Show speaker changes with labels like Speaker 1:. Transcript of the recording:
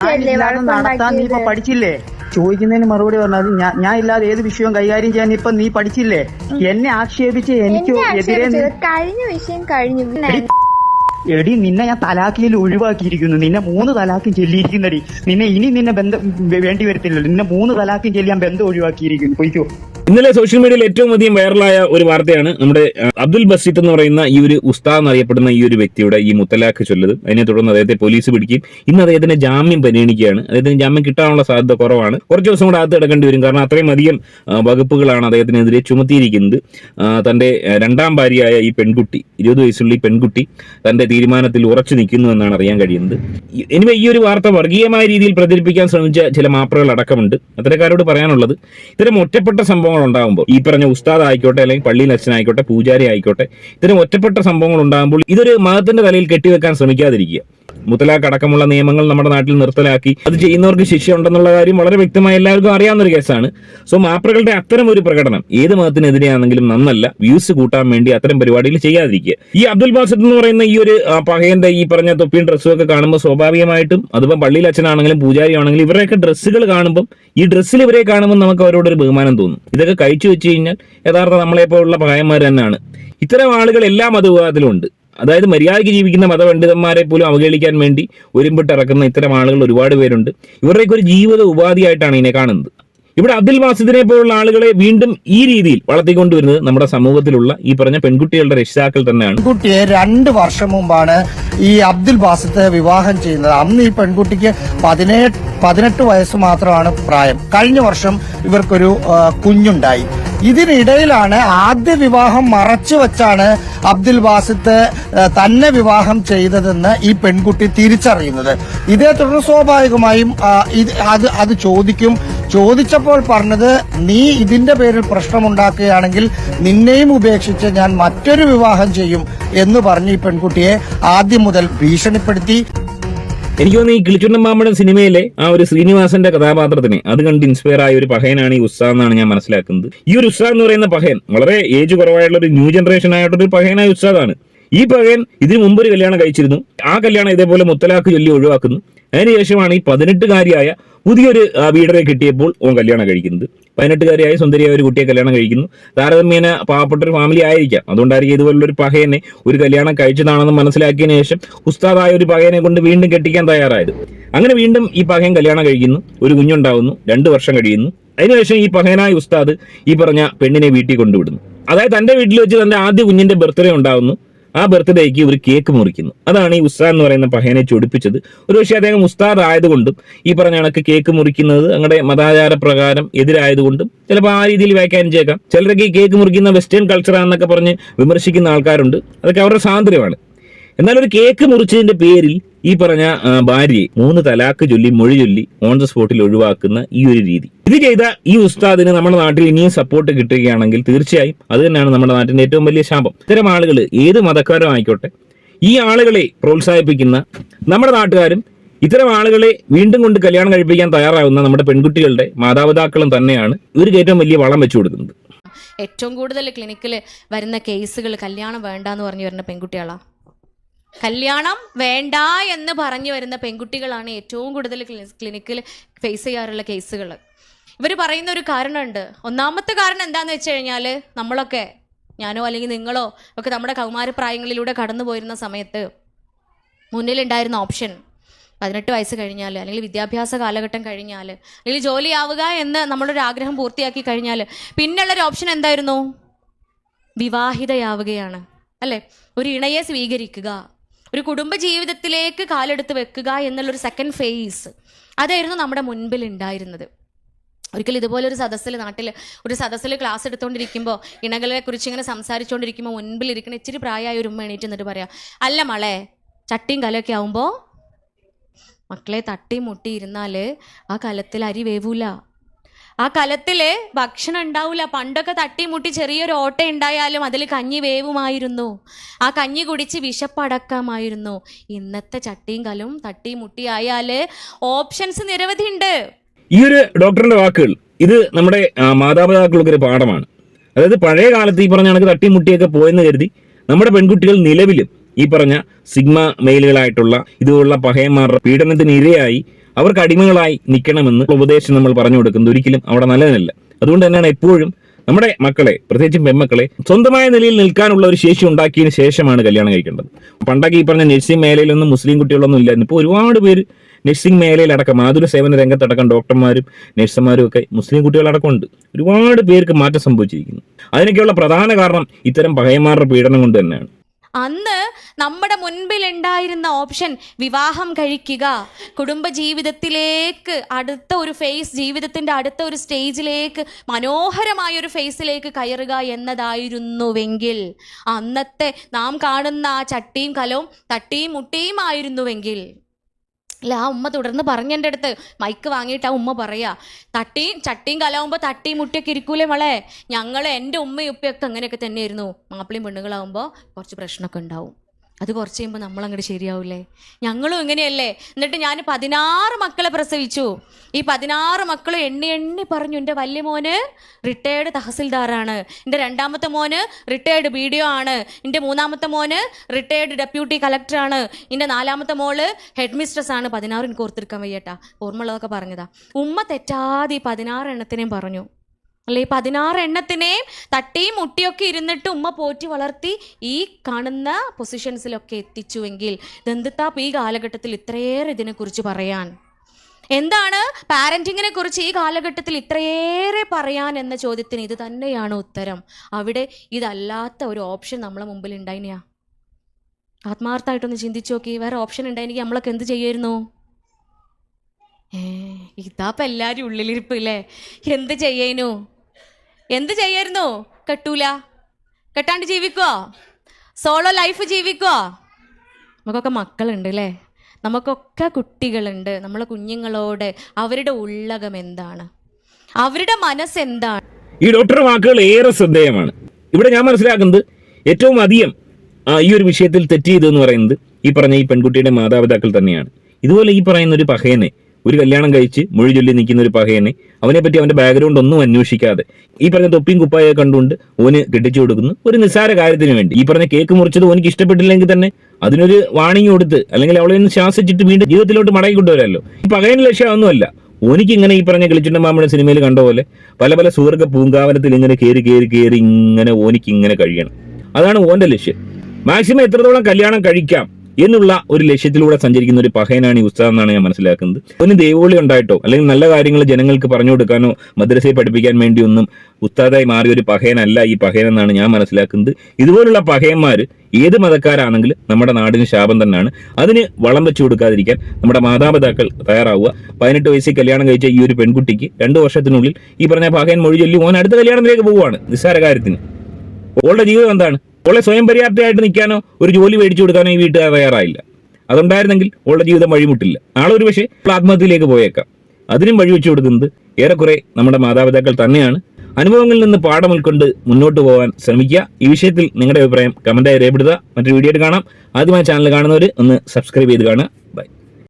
Speaker 1: അല്ലേ
Speaker 2: ഇല്ലാതെ നടത്താൻ നീ ഇപ്പൊ പഠിച്ചില്ലേ? ചോദിക്കുന്നതിന് മറുപടി പറഞ്ഞത് ഞാൻ ഞാൻ ഇല്ലാതെ ഏത് വിഷയവും കൈകാര്യം ചെയ്യാൻ ഇപ്പൊ നീ പഠിച്ചില്ലേ? എന്നെ ആക്ഷേപിച്ച് എനിക്ക് എതിരെ
Speaker 1: കഴിഞ്ഞ വിഷയം കഴിഞ്ഞു.
Speaker 2: എടി നിന്നെ ഞാൻ തലാക്കിയിൽ ഒഴിവാക്കിയിരിക്കുന്നു. നിന്നെ മൂന്ന് തലാക്കും ചെല്ലിയിരിക്കുന്നടി. നിന്നെ ഇനി നിന്നെ ബന്ധം വേണ്ടി വരത്തില്ലല്ലോ. നിന്നെ മൂന്ന് തലാക്കും ചെല്ലിയാൻ ബന്ധം ഒഴിവാക്കിയിരിക്കുന്നു. പൊയ്ക്കോ.
Speaker 3: ഇന്നലെ സോഷ്യൽ മീഡിയയിൽ ഏറ്റവും അധികം വൈറലായ ഒരു വാർത്തയാണ് നമ്മുടെ അബ്ദുൽ ബസീത്ത് എന്ന് പറയുന്ന ഈ ഒരു ഉസ്താദ് എന്നറിയപ്പെടുന്ന ഈ ഒരു വ്യക്തിയുടെ ഈ മുത്തലാഖ് ചൊല്ലത് അതിനെ തുടർന്ന് അദ്ദേഹത്തെ പോലീസ് പിടിക്കുകയും ഇന്ന് അദ്ദേഹത്തിന്റെ ജാമ്യം പരിഗണിക്കുകയാണ്. അദ്ദേഹത്തിന് ജാമ്യം കിട്ടാനുള്ള സാധ്യത കുറവാണ്. കുറച്ച് ദിവസം കൂടെ അകത്ത് കിടക്കേണ്ടി വരും. കാരണം അത്രയും അധികം വകുപ്പുകളാണ് അദ്ദേഹത്തിനെതിരെ ചുമത്തിയിരിക്കുന്നത്. തന്റെ രണ്ടാം ഭാര്യയായ ഈ പെൺകുട്ടി ഇരുപത് വയസ്സുള്ള ഈ പെൺകുട്ടി തന്റെ തീരുമാനത്തിൽ ഉറച്ചു നിൽക്കുന്നു എന്നാണ് അറിയാൻ കഴിയുന്നത്. എനിവേ ഈ ഒരു വാർത്ത വർഗീയമായ രീതിയിൽ പ്രചരിപ്പിക്കാൻ ശ്രമിച്ച ചില മാപ്പറുകൾ അടക്കമുണ്ട്. അത്തരക്കാരോട് പറയാനുള്ളത് ഇത്തരം ഒറ്റപ്പെട്ട സംഭവങ്ങൾ ഉണ്ടാകുമ്പോൾ ഈ പറഞ്ഞ ഉസ്താദ് ആയിക്കോട്ടെ അല്ലെങ്കിൽ പള്ളിയിൽ അച്ഛനായിക്കോട്ടെ പൂജാരി ആയിക്കോട്ടെ ഇത്തരം ഒറ്റപ്പെട്ട സംഭവങ്ങൾ ഉണ്ടാകുമ്പോൾ ഇതൊരു മതത്തിന്റെ തലയിൽ കെട്ടിവെക്കാൻ ശ്രമിക്കാതിരിക്കുക. മുത്തലാഖ് അടക്കമുള്ള നിയമങ്ങൾ നമ്മുടെ നാട്ടിൽ നിർത്തലാക്കി. അത് ചെയ്യുന്നവർക്ക് ശിക്ഷ ഉണ്ടെന്നുള്ള കാര്യം വളരെ വ്യക്തമായി എല്ലാവർക്കും അറിയാവുന്ന ഒരു കേസാണ്. സോ മാപ്പറുകളുടെ അത്തരം ഒരു പ്രകടനം ഏത് മതത്തിനെതിരെയാണെങ്കിലും നന്നല്ല. വ്യൂസ് കൂട്ടാൻ വേണ്ടി അത്തരം പരിപാടികൾ ചെയ്യാതിരിക്കുക. ഈ അബ്ദുൽ ബാസിദ് എന്ന് പറയുന്ന ഈ ഒരു പഹയന്റെ ഈ പറഞ്ഞ തൊപ്പിയും ഡ്രസ്സും ഒക്കെ കാണുമ്പോൾ സ്വാഭാവികമായിട്ടും അതിപ്പോൾ പള്ളിയിൽ അച്ഛനാണെങ്കിലും പൂജാരി ആണെങ്കിലും ഇവരെയൊക്കെ ഡ്രസ്സുകൾ കാണുമ്പോൾ ഈ ഡ്രസ്സിൽ ഇവരെ കാണുമ്പോൾ നമുക്ക് അവരോട് ഒരു ബഹുമാനം തോന്നും. ഇതൊക്കെ കഴിച്ചു വെച്ച് കഴിഞ്ഞാൽ യഥാർത്ഥ നമ്മളെപ്പോലുള്ള പഹയന്മാർ തന്നെയാണ്. ഇത്തരം ആളുകൾ എല്ലാ മതവിഭാഗത്തിലും ഉണ്ട്. അതായത് മര്യാദയ്ക്ക് ജീവിക്കുന്ന മതപണ്ഡിതന്മാരെ പോലും അവഹേളിക്കാൻ വേണ്ടി ഒരുമ്പിട്ട് ഇറക്കുന്ന ഇത്തരം ആളുകൾ ഒരുപാട് പേരുണ്ട്. ഇവരുടെയൊക്കെ ഒരു ജീവിത ഉപാധിയായിട്ടാണ് ഇതിനെ കാണുന്നത്. ഇവിടെ അബ്ദുൽ വാസിദിനെ പോലുള്ള ആളുകളെ വീണ്ടും ഈ രീതിയിൽ വളർത്തിക്കൊണ്ടുവരുന്നത് നമ്മുടെ സമൂഹത്തിലുള്ള ഈ പറഞ്ഞ പെൺകുട്ടികളുടെ രക്ഷിതാക്കൾ തന്നെയാണ്.
Speaker 4: പെൺകുട്ടിയെ രണ്ട് വർഷം മുമ്പാണ് ഈ അബ്ദുൽ ബാസിത്ത് വിവാഹം ചെയ്യുന്നത്. അന്ന് ഈ പെൺകുട്ടിക്ക് പതിനേഴ് പതിനെട്ട് വയസ്സ് മാത്രമാണ് പ്രായം. കഴിഞ്ഞ വർഷം ഇവർക്കൊരു കുഞ്ഞുണ്ടായി. ഇതിനിടയിലാണ് ആദ്യ വിവാഹം മറച്ചു വച്ചാണ് അബ്ദുൽ വാസിദ് തന്നെ വിവാഹം ചെയ്തതെന്ന് ഈ പെൺകുട്ടി തിരിച്ചറിയുന്നത്. ഇതേ തുടർന്ന് സ്വാഭാവികമായും അത് അത് ചോദിക്കും ചോദിച്ചപ്പോൾ പറഞ്ഞത് നീ ഇതിന്റെ പേരിൽ പ്രശ്നമുണ്ടാക്കുകയാണെങ്കിൽ നിന്നെയും ഉപേക്ഷിച്ച് ഞാൻ മറ്റൊരു വിവാഹം ചെയ്യും എന്ന് പറഞ്ഞ് ഈ പെൺകുട്ടിയെ ആദ്യം മുതൽ ഭീഷണിപ്പെടുത്തി.
Speaker 3: എനിക്ക് തോന്നുന്നു ഈ കിളിച്ചുണ്ടൻ മാമ്പഴം സിനിമയിലെ ആ ഒരു ശ്രീനിവാസന്റെ കഥാപാത്രത്തിന് അത് കണ്ട് ഇൻസ്പയർ ആയ ഒരു പഹയനാണ് ഈ ഉസ്താദ് എന്നാണ് ഞാൻ മനസ്സിലാക്കുന്നത്. ഈ ഒരു ഉസ്താദ് എന്ന് പറയുന്ന പഹയൻ വളരെ ഏജ് കുറവായിട്ടുള്ള ഒരു ന്യൂ ജനറേഷൻ ആയിട്ടുള്ള ഒരു പഹയനായ ഉസ്താദാണ്. ഈ പകയൻ ഇതിനു മുമ്പ് ഒരു കല്യാണം കഴിച്ചിരുന്നു. ആ കല്യാണം ഇതേപോലെ മുത്തലാഖ് ചൊല്ലി ഒഴിവാക്കുന്നു. അതിനുശേഷമാണ് ഈ പതിനെട്ടുകാരിയായ പുതിയൊരു വീടറെ കിട്ടിയപ്പോൾ ഓൻ കല്യാണം കഴിക്കുന്നത്. പതിനെട്ടുകാരിയായ സുന്ദരിയായ ഒരു കുട്ടിയെ കല്യാണം കഴിക്കുന്നു. താരതമ്യേന പാവപ്പെട്ട ഒരു ഫാമിലി ആയിരിക്കാം. അതുകൊണ്ടായിരിക്കും ഇതുപോലുള്ള ഒരു പകയനെ ഒരു കല്യാണം കഴിച്ചതാണെന്ന് മനസ്സിലാക്കിയതിനു ശേഷം ഉസ്താദായ ഒരു പകയനെ കൊണ്ട് വീണ്ടും കെട്ടിക്കാൻ തയ്യാറായത്. അങ്ങനെ വീണ്ടും ഈ പകയൻ കല്യാണം കഴിക്കുന്നു. ഒരു കുഞ്ഞുണ്ടാവുന്നു. രണ്ട് വർഷം കഴിയുന്നു. അതിനുശേഷം ഈ പഹനായ ഉസ്താദ് ഈ പറഞ്ഞ പെണ്ണിനെ വീട്ടിൽ കൊണ്ടുവിടുന്നു. അതായത് തന്റെ വീട്ടിൽ വെച്ച് തന്റെ ആദ്യ കുഞ്ഞിന്റെ ബർത്ത്ഡേ ഉണ്ടാവുന്നു. ആ ബർത്ത്ഡേക്ക് ഒരു കേക്ക് മുറിക്കുന്നു. അതാണ് ഈ ഉസ്താദ് എന്ന് പറയുന്ന പഹയനെ ചൊടിപ്പിച്ചത്. ഒരു പക്ഷേ അദ്ദേഹം ഉസ്താദ് ആയതുകൊണ്ടും ഈ പറഞ്ഞ കണക്ക് കേക്ക് മുറിക്കുന്നത് അങ്ങടെ മതാചാര പ്രകാരം എതിരായതുകൊണ്ടും ചിലപ്പോൾ ആ രീതിയിൽ വ്യാഖ്യാനിച്ചേക്കാം ചിലരൊക്കെ ഈ കേക്ക് മുറിക്കുന്ന വെസ്റ്റേൺ കൾച്ചറാണെന്നൊക്കെ പറഞ്ഞ് വിമർശിക്കുന്ന ആൾക്കാരുണ്ട്. അതൊക്കെ അവരുടെ സ്വാതന്ത്ര്യമാണ്. എന്നാൽ ഒരു കേക്ക് മുറിച്ചതിന്റെ പേരിൽ ഈ പറഞ്ഞ ഭാര്യയെ മൂന്ന് തലാക്ക് ചൊല്ലി മൊഴി ചൊല്ലി ഓൺ ദ സ്പോട്ടിൽ ഒഴിവാക്കുന്ന ഈ ഒരു രീതി. ഇത് ചെയ്ത ഈ ഉസ്താദിന് നമ്മുടെ നാട്ടിൽ ഇനിയും സപ്പോർട്ട് കിട്ടുകയാണെങ്കിൽ തീർച്ചയായും അത് തന്നെയാണ് നമ്മുടെ നാട്ടിന്റെ ഏറ്റവും വലിയ ശാപം. ഇത്തരം ആളുകൾ ഏത് മതക്കാരും ആയിക്കോട്ടെ ഈ ആളുകളെ പ്രോത്സാഹിപ്പിക്കുന്ന നമ്മുടെ നാട്ടുകാരും ഇത്തരം ആളുകളെ വീണ്ടും കൊണ്ട് കല്യാണം കഴിപ്പിക്കാൻ തയ്യാറാവുന്ന നമ്മുടെ പെൺകുട്ടികളുടെ മാതാപിതാക്കളും തന്നെയാണ് ഇവർക്ക് ഏറ്റവും വലിയ വളം വെച്ചു കൊടുക്കുന്നത്.
Speaker 5: ഏറ്റവും കൂടുതൽ ക്ലിനിക്കിൽ വരുന്ന കേസുകൾ കല്യാണം വേണ്ടെന്ന് പറഞ്ഞു വരുന്ന പെൺകുട്ടികളാ? കല്യാണം വേണ്ട എന്ന് പറഞ്ഞു വരുന്ന പെൺകുട്ടികളാണ് ഏറ്റവും കൂടുതൽ ക്ലിനിക്കിൽ ഫേസ് ചെയ്യാറുള്ള കേസുകൾ ഇവർ പറയുന്ന ഒരു കാരണമുണ്ട്. ഒന്നാമത്തെ കാരണം എന്താണെന്ന് വെച്ച് കഴിഞ്ഞാൽ നമ്മളൊക്കെ ഞാനോ അല്ലെങ്കിൽ നിങ്ങളോ ഒക്കെ നമ്മുടെ കൗമാരപ്രായങ്ങളിലൂടെ കടന്നു പോയിരുന്ന സമയത്ത് മുന്നിലുണ്ടായിരുന്ന ഓപ്ഷൻ പതിനെട്ട് വയസ്സ് കഴിഞ്ഞാൽ അല്ലെങ്കിൽ വിദ്യാഭ്യാസ കാലഘട്ടം കഴിഞ്ഞാൽ അല്ലെങ്കിൽ ജോലിയാവുക എന്ന് നമ്മളൊരു ആഗ്രഹം പൂർത്തിയാക്കി കഴിഞ്ഞാൽ പിന്നുള്ളൊരു ഓപ്ഷൻ എന്തായിരുന്നു? വിവാഹിതയാവുകയാണ്. അല്ലേ? ഒരു ഇണയെ സ്വീകരിക്കുക. ഒരു കുടുംബ ജീവിതത്തിലേക്ക് കാലെടുത്ത് വെക്കുക എന്നുള്ളൊരു സെക്കൻഡ് ഫേസ് അതായിരുന്നു നമ്മുടെ മുൻപിൽ ഉണ്ടായിരുന്നത്. ഒരിക്കൽ ഇതുപോലെ ഒരു സദസ്സിൽ നാട്ടിൽ ഒരു സദസ്സിൽ ക്ലാസ് എടുത്തുകൊണ്ടിരിക്കുമ്പോൾ ഇണകളെ കുറിച്ച് ഇങ്ങനെ സംസാരിച്ചുകൊണ്ടിരിക്കുമ്പോൾ മുൻപിൽ ഇരിക്കുന്ന ഇച്ചിരി പ്രായമായ ഒരു ഉമ്മ എണീറ്റ് എന്നിട്ട് പറയാം അല്ല മളെ ചട്ടിയും കലയൊക്കെ ആവുമ്പോൾ മക്കളെ തട്ടി മുട്ടി ഇരുന്നാൽ ആ കലത്തിൽ അരി വേവൂല. ആ കലത്തിൽ ഭക്ഷണം ഉണ്ടാവില്ല പണ്ടൊക്കെ തട്ടിമുട്ടി ചെറിയൊരു ഓട്ട ഉണ്ടായാലും അതിൽ കഞ്ഞി വേവുമായിരുന്നു. ആ കഞ്ഞി കുടിച്ച് വിശപ്പടക്കമായിരുന്നു. ഇന്നത്തെ ചട്ടിയും കലും തട്ടിമുട്ടി ആയാൽ ഓപ്ഷൻസ് നിരവധി ഉണ്ട്.
Speaker 3: ഈ ഒരു ഡോക്ടറിന്റെ വാക്കുകൾ ഇത് നമ്മുടെ മാതാപിതാക്കൾക്ക് ഒരു പാഠമാണ്. അതായത് പഴയ കാലത്ത് ഈ പറഞ്ഞ കണക്ക് തട്ടിമുട്ടിയൊക്കെ പോയെന്ന് കരുതി നമ്മുടെ പെൺകുട്ടികൾ നിലവിലും ഈ പറഞ്ഞ സിഗ്മ മെയിലുകളായിട്ടുള്ള ഇതുപോലുള്ള പഹയന്മാരുടെ പീഡനത്തിന് ഇരയായി അവർക്ക് അടിമകളായി നിൽക്കണമെന്ന് ഉപദേശം നമ്മൾ പറഞ്ഞു കൊടുക്കുന്നത് ഒരിക്കലും അവിടെ നല്ലതല്ല അതുകൊണ്ട് തന്നെയാണ് എപ്പോഴും നമ്മുടെ മക്കളെ പ്രത്യേകിച്ചും പെൺമക്കളെ സ്വന്തമായ നിലയിൽ നിൽക്കാനുള്ള ഒരു ശേഷി ഉണ്ടാക്കിയതിന് ശേഷമാണ് കല്യാണം കഴിക്കേണ്ടത്. പണ്ടൊക്കെ ഈ പറഞ്ഞ നഴ്സിംഗ് മേഖലയിലൊന്നും മുസ്ലിം കുട്ടികളൊന്നും ഇല്ലായിരുന്നു. ഇപ്പോൾ ഒരുപാട് പേര് നഴ്സിംഗ് മേഖലയിലടക്കം മാതൃ സേവന രംഗത്തടക്കം ഡോക്ടർമാരും നഴ്സുമാരും ഒക്കെ മുസ്ലിം കുട്ടികളടക്കം ഉണ്ട് ഒരുപാട് പേർക്ക് മാറ്റം സംഭവിച്ചിരിക്കുന്നു. അതിനൊക്കെയുള്ള പ്രധാന കാരണം ഇത്തരം പകയന്മാരുടെ പീഡനം കൊണ്ട് തന്നെയാണ്.
Speaker 5: അന്ന് നമ്മുടെ മുൻപിൽ ഉണ്ടായിരുന്ന ഓപ്ഷൻ വിവാഹം കഴിക്കുക. കുടുംബജീവിതത്തിലേക്ക് അടുത്ത ഒരു ഫേസ് ജീവിതത്തിന്റെ അടുത്ത ഒരു സ്റ്റേജിലേക്ക് മനോഹരമായ ഒരു ഫേസിലേക്ക് കയറുക എന്നതായിരുന്നുവെങ്കിൽ അന്നത്തെ നാം കാണുന്ന ആ ചട്ടിയും കലവും തട്ടിയും മുട്ടിയും ആയിരുന്നുവെങ്കിൽ അല്ല ആ ഉമ്മ തുടർന്ന് പറഞ്ഞ എന്റെ അടുത്ത്. മൈക്ക് വാങ്ങിയിട്ട് ആ ഉമ്മ പറയാ തട്ടിയും ചട്ടിയും കലാവുമ്പോൾ തട്ടിയും മുട്ടിയൊക്കെ ഇരിക്കൂലേ മോളെ? ഞങ്ങൾ എന്റെ ഉമ്മയും ഉപ്പയൊക്കെ അങ്ങനെയൊക്കെ തന്നെയായിരുന്നു. മാപ്പിളയും പെണ്ണുങ്ങളാവുമ്പോൾ കുറച്ച് പ്രശ്നമൊക്കെ ഉണ്ടാവും. അത് കുറച്ച് കഴിയുമ്പോൾ നമ്മളങ്ങോട്ട് ശരിയാവില്ലേ ശരിയാവൂലേ? ഞങ്ങളും ഇങ്ങനെയല്ലേ. എന്നിട്ട് ഞാൻ പതിനാറ് മക്കളെ പ്രസവിച്ചു. ഈ പതിനാറ് മക്കളും എണ്ണി എണ്ണി പറഞ്ഞു എന്റെ വലിയ മോന് റിട്ടയേർഡ് തഹസിൽദാറാണ്. എന്റെ രണ്ടാമത്തെ മോന് റിട്ടയേർഡ് ബി ഡി ഒ ആണ്. എന്റെ മൂന്നാമത്തെ മോന് റിട്ടയേർഡ് ഡെപ്യൂട്ടി കളക്ടറാണ് എന്റെ നാലാമത്തെ മോൾ ഹെഡ് മിസ്ട്രസ് ആണ്. പതിനാറ് എനിക്ക് ഓർത്തെടുക്കാൻ വയ്യട്ടാ. ഓർമ്മയുള്ളതൊക്കെ പറഞ്ഞതാ. ഉമ്മ തെറ്റാതെ ഈ പതിനാറ് എണ്ണത്തിനെയും പറഞ്ഞു. അല്ലെ? ഈ പതിനാറ് എണ്ണത്തിനെയും തട്ടിയും മുട്ടിയൊക്കെ ഇരുന്നിട്ട് ഉമ്മ പോറ്റി വളർത്തി ഈ കാണുന്ന പൊസിഷൻസിലൊക്കെ എത്തിച്ചുവെങ്കിൽ ദന്തത്താപ്പ് ഈ കാലഘട്ടത്തിൽ ഇത്രയേറെ ഇതിനെക്കുറിച്ച് പറയാൻ. എന്താണ് പാരന്റിങ്ങിനെ കുറിച്ച് ഈ കാലഘട്ടത്തിൽ ഇത്രയേറെ പറയാൻ എന്ന ചോദ്യത്തിന് ഇത് തന്നെയാണ് ഉത്തരം. അവിടെ ഇതല്ലാത്ത ഒരു ഓപ്ഷൻ നമ്മളെ മുമ്പിൽ ഉണ്ടായിനിയാ ആത്മാർത്ഥമായിട്ടൊന്ന് ചിന്തിച്ചു നോക്കി. വേറെ ഓപ്ഷൻ ഉണ്ടായിരുന്നെങ്കിൽ നമ്മളൊക്കെ എന്ത് ചെയ്യുമായിരുന്നു? ഇതാപ്പം എല്ലാവരും ഉള്ളിലിരിപ്പ് ഇല്ലേ? എന്ത് ചെയ്യേനു? എന്ത് ചെയ്യായിരുന്നു? കെട്ടൂല. കെട്ടാണ്ട് ജീവിക്കുവോ സോളോ ലൈഫ് ജീവിക്കുവോ നമുക്കൊക്കെ മക്കളുണ്ട് അല്ലേ നമുക്കൊക്കെ കുട്ടികളുണ്ട്. നമ്മളെ കുഞ്ഞുങ്ങളോട് അവരുടെ ഉള്ളകം എന്താണ്? അവരുടെ മനസ്സ് എന്താണ്?
Speaker 3: ഈ ഡോക്ടറുടെ വാക്കുകൾ ഏറെ ശ്രദ്ധേയമാണ്. ഇവിടെ ഞാൻ മനസ്സിലാക്കുന്നത് ഏറ്റവും അധികം ഈ ഒരു വിഷയത്തിൽ തെറ്റ് ചെയ്തതെന്ന് പറയുന്നത് ഈ പറഞ്ഞ ഈ പെൺകുട്ടിയുടെ മാതാപിതാക്കൾ തന്നെയാണ്. ഇതുപോലെ ഈ പറയുന്ന ഒരു പഹയനെ ഒരു കല്യാണം കഴിച്ച് മൊഴി ചൊല്ലി നിൽക്കുന്ന ഒരു പകയനെ അവനെ പറ്റി അവന്റെ ബാക്ക്ഗ്രൗണ്ട് ഒന്നും അന്വേഷിക്കാതെ ഈ പറഞ്ഞ തൊപ്പിയും കുപ്പായ കണ്ടുകൊണ്ട് ഓന് കെട്ടിച്ചു കൊടുക്കുന്നു. ഒരു നിസ്സാര കാര്യത്തിന് വേണ്ടി. ഈ പറഞ്ഞ കേക്ക് മുറിച്ചത് ഓനിക്ക് ഇഷ്ടപ്പെട്ടില്ലെങ്കിൽ തന്നെ അതിനൊരു വാണിംഗ് കൊടുത്ത് അല്ലെങ്കിൽ അവളെ ഒന്ന് ശാസിച്ചിട്ട് വീണ്ടും ജീവിതത്തിലോട്ട് മടങ്ങി കൊണ്ടുവരാമല്ലോ ഈ പകയന് ലക്ഷ്യം ഒന്നുമല്ല ഓനിക്ക് ഇങ്ങനെ ഈ പറഞ്ഞ കിളിച്ചുണ്ട മാമയുടെ സിനിമയിൽ കണ്ട പോലെ പല പല സുവർഗ പൂങ്കാവനത്തിൽ ഇങ്ങനെ കയറി കയറി കയറി ഇങ്ങനെ ഓനിക്ക് ഇങ്ങനെ കഴിയണം. അതാണ് ഓന്റെ ലക്ഷ്യം. മാക്സിമം എത്രത്തോളം കല്യാണം കഴിക്കാം? എന്നുള്ള ഒരു ലക്ഷ്യത്തിലൂടെ സഞ്ചരിക്കുന്ന ഒരു പഹയനാണ് ഈ ഉസ്താദ് എന്നാണ് ഞാൻ മനസ്സിലാക്കുന്നത്. ഒന്ന് ദൈവവിളി ഉണ്ടായിട്ടോ അല്ലെങ്കിൽ നല്ല കാര്യങ്ങൾ ജനങ്ങൾക്ക് പറഞ്ഞു കൊടുക്കാനോ മദ്രസയെ പഠിപ്പിക്കാൻ വേണ്ടി ഒന്നും ഉസ്താദായി മാറിയ ഒരു പഹയനല്ല ഈ പഹയൻ എന്നാണ് ഞാൻ മനസ്സിലാക്കുന്നത്. ഇതുപോലുള്ള പഹയന്മാർ ഏത് മതക്കാരാണെങ്കിലും നമ്മുടെ നാടിന് ശാപം തന്നെയാണ്. അതിന് വളം വെച്ചു കൊടുക്കാതിരിക്കാൻ നമ്മുടെ മാതാപിതാക്കൾ തയ്യാറാവുക. പതിനെട്ട് വയസ്സിൽ കല്യാണം കഴിച്ച ഈ ഒരു പെൺകുട്ടിക്ക് രണ്ട് വർഷത്തിനുള്ളിൽ ഈ പറഞ്ഞ പഹയൻ മൊഴി ചൊല്ലി ഓൻ അടുത്ത കല്യാണത്തിലേക്ക് പോവുകയാണ് നിസ്സാര കാര്യത്തിന് ഓളുടെ ജീവിതം എന്താണ്? ഓളെ സ്വയം പര്യാപ്തയായിട്ട് നിൽക്കാനോ ഒരു ജോലി മേടിച്ചു കൊടുക്കാനോ ഈ വീട്ടുകാർ തയ്യാറായില്ല. അതുണ്ടായിരുന്നെങ്കിൽ ഓളുടെ ജീവിതം വഴിമുട്ടില്ല. നാളെ ഒരു പക്ഷേ ആത്മഹത്യയിലേക്ക് പോയേക്കാം. അതിനും വഴി വെച്ചു കൊടുക്കുന്നത് ഏറെക്കുറെ നമ്മുടെ മാതാപിതാക്കൾ തന്നെയാണ്. അനുഭവങ്ങളിൽ നിന്ന് പാഠം ഉൾക്കൊണ്ട് മുന്നോട്ട് പോകാൻ ശ്രമിക്കുക. ഈ വിഷയത്തിൽ നിങ്ങളുടെ അഭിപ്രായം കമന്റായി രേഖപ്പെടുത്തുക. മറ്റൊരു വീഡിയോ കാണാം. ആദ്യമായി ചാനൽ കാണുന്നവർ ഒന്ന് സബ്സ്ക്രൈബ് ചെയ്ത് കാണുക. ബൈ